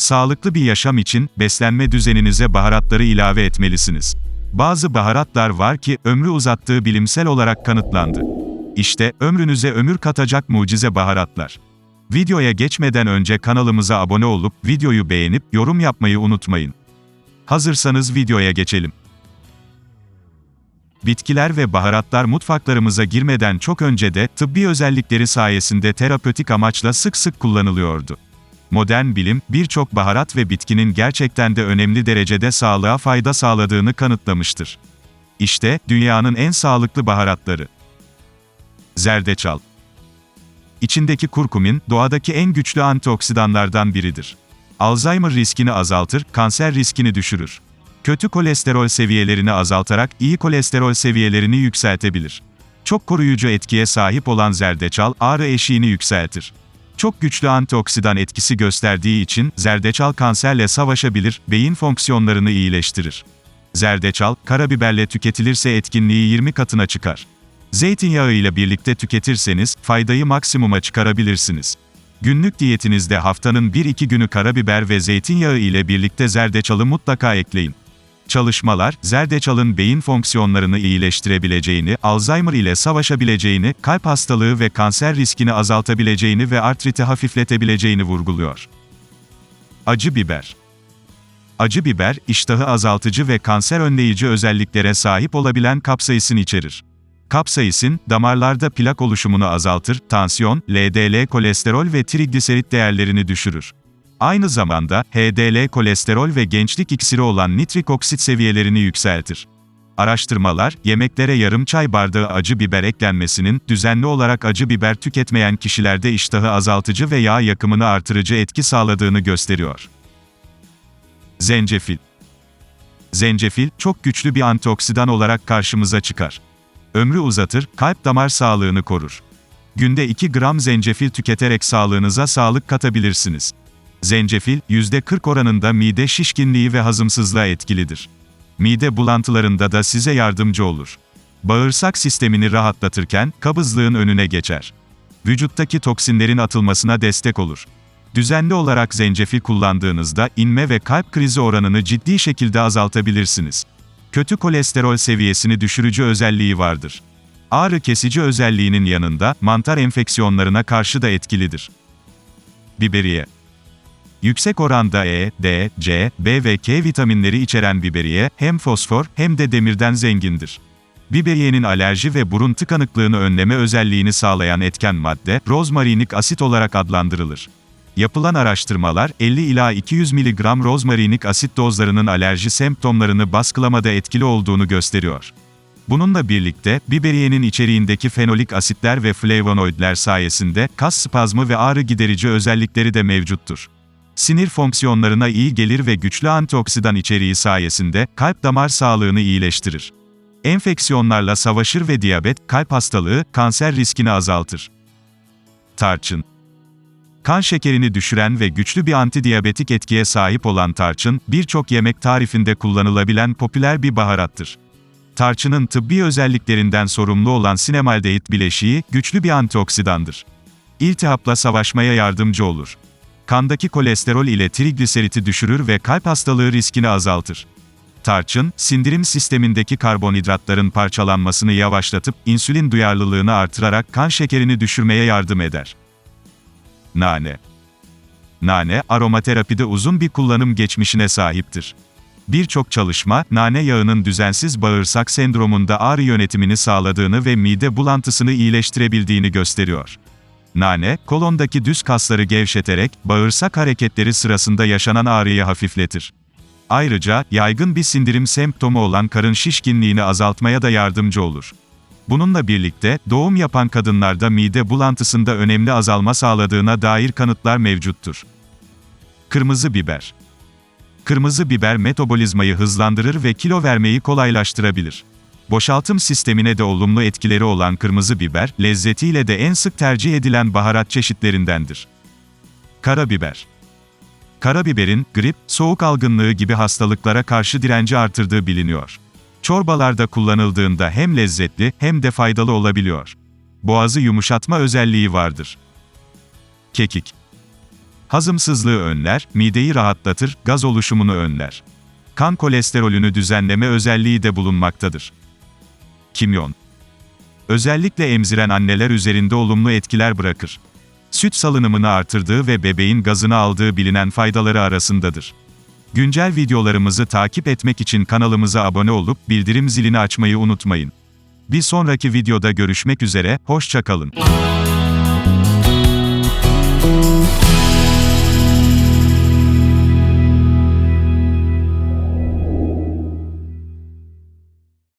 Sağlıklı bir yaşam için beslenme düzeninize baharatları ilave etmelisiniz. Bazı baharatlar var ki ömrü uzattığı bilimsel olarak kanıtlandı. İşte ömrünüze ömür katacak mucize baharatlar. Videoya geçmeden önce kanalımıza abone olup videoyu beğenip yorum yapmayı unutmayın. Hazırsanız videoya geçelim. Bitkiler ve baharatlar mutfaklarımıza girmeden çok önce de tıbbi özellikleri sayesinde terapötik amaçla sık sık kullanılıyordu. Modern bilim, birçok baharat ve bitkinin gerçekten de önemli derecede sağlığa fayda sağladığını kanıtlamıştır. İşte, dünyanın en sağlıklı baharatları. Zerdeçal. İçindeki kurkumin, doğadaki en güçlü antioksidanlardan biridir. Alzheimer riskini azaltır, kanser riskini düşürür. Kötü kolesterol seviyelerini azaltarak iyi kolesterol seviyelerini yükseltebilir. Çok koruyucu etkiye sahip olan zerdeçal, ağrı eşiğini yükseltir. Çok güçlü antioksidan etkisi gösterdiği için zerdeçal kanserle savaşabilir, beyin fonksiyonlarını iyileştirir. Zerdeçal, karabiberle tüketilirse etkinliği 20 katına çıkar. Zeytinyağı ile birlikte tüketirseniz faydayı maksimuma çıkarabilirsiniz. Günlük diyetinizde haftanın 1-2 günü karabiber ve zeytinyağı ile birlikte zerdeçalı mutlaka ekleyin. Çalışmalar, zerdeçalın beyin fonksiyonlarını iyileştirebileceğini, Alzheimer ile savaşabileceğini, kalp hastalığı ve kanser riskini azaltabileceğini ve artriti hafifletebileceğini vurguluyor. Acı biber Acı biber, iştahı azaltıcı ve kanser önleyici özelliklere sahip olabilen kapsaisin içerir. Kapsaisin, damarlarda plak oluşumunu azaltır, tansiyon, LDL kolesterol ve trigliserit değerlerini düşürür. Aynı zamanda, HDL kolesterol ve gençlik iksiri olan nitrik oksit seviyelerini yükseltir. Araştırmalar, yemeklere yarım çay bardağı acı biber eklenmesinin, düzenli olarak acı biber tüketmeyen kişilerde iştahı azaltıcı ve yağ yakımını artırıcı etki sağladığını gösteriyor. Zencefil Zencefil, çok güçlü bir antioksidan olarak karşımıza çıkar. Ömrü uzatır, kalp damar sağlığını korur. Günde 2 gram zencefil tüketerek sağlığınıza sağlık katabilirsiniz. Zencefil, %40 oranında mide şişkinliği ve hazımsızlığa etkilidir. Mide bulantılarında da size yardımcı olur. Bağırsak sistemini rahatlatırken, kabızlığın önüne geçer. Vücuttaki toksinlerin atılmasına destek olur. Düzenli olarak zencefil kullandığınızda, inme ve kalp krizi oranını ciddi şekilde azaltabilirsiniz. Kötü kolesterol seviyesini düşürücü özelliği vardır. Ağrı kesici özelliğinin yanında, mantar enfeksiyonlarına karşı da etkilidir. Biberiye Yüksek oranda E, D, C, B ve K vitaminleri içeren biberiye, hem fosfor hem de demirden zengindir. Biberiyenin alerji ve burun tıkanıklığını önleme özelliğini sağlayan etken madde, rozmarinik asit olarak adlandırılır. Yapılan araştırmalar, 50 ila 200 mg rozmarinik asit dozlarının alerji semptomlarını baskılamada etkili olduğunu gösteriyor. Bununla birlikte, biberiyenin içeriğindeki fenolik asitler ve flavonoidler sayesinde, kas spazmı ve ağrı giderici özellikleri de mevcuttur. Sinir fonksiyonlarına iyi gelir ve güçlü antioksidan içeriği sayesinde, kalp damar sağlığını iyileştirir. Enfeksiyonlarla savaşır ve diyabet, kalp hastalığı, kanser riskini azaltır. Tarçın Kan şekerini düşüren ve güçlü bir antidiyabetik etkiye sahip olan tarçın, birçok yemek tarifinde kullanılabilen popüler bir baharattır. Tarçının tıbbi özelliklerinden sorumlu olan sinemaldehit bileşiği, güçlü bir antioksidandır. İltihapla savaşmaya yardımcı olur. Kandaki kolesterol ile trigliseriti düşürür ve kalp hastalığı riskini azaltır. Tarçın, sindirim sistemindeki karbonhidratların parçalanmasını yavaşlatıp, insülin duyarlılığını artırarak kan şekerini düşürmeye yardım eder. Nane Nane, aromaterapide uzun bir kullanım geçmişine sahiptir. Birçok çalışma, nane yağının düzensiz bağırsak sendromunda ağrı yönetimini sağladığını ve mide bulantısını iyileştirebildiğini gösteriyor. Nane, kolondaki düz kasları gevşeterek, bağırsak hareketleri sırasında yaşanan ağrıyı hafifletir. Ayrıca, yaygın bir sindirim semptomu olan karın şişkinliğini azaltmaya da yardımcı olur. Bununla birlikte, doğum yapan kadınlarda mide bulantısında önemli azalma sağladığına dair kanıtlar mevcuttur. Kırmızı biber Kırmızı biber metabolizmayı hızlandırır ve kilo vermeyi kolaylaştırabilir. Boşaltım sistemine de olumlu etkileri olan kırmızı biber, lezzetiyle de en sık tercih edilen baharat çeşitlerindendir. Karabiber Karabiberin, grip, soğuk algınlığı gibi hastalıklara karşı direnci artırdığı biliniyor. Çorbalarda kullanıldığında hem lezzetli hem de faydalı olabiliyor. Boğazı yumuşatma özelliği vardır. Kekik Hazımsızlığı önler, mideyi rahatlatır, gaz oluşumunu önler. Kan kolesterolünü düzenleme özelliği de bulunmaktadır. Kimyon Özellikle emziren anneler üzerinde olumlu etkiler bırakır. Süt salınımını artırdığı ve bebeğin gazını aldığı bilinen faydaları arasındadır. Güncel videolarımızı takip etmek için kanalımıza abone olup bildirim zilini açmayı unutmayın. Bir sonraki videoda görüşmek üzere, hoşça kalın.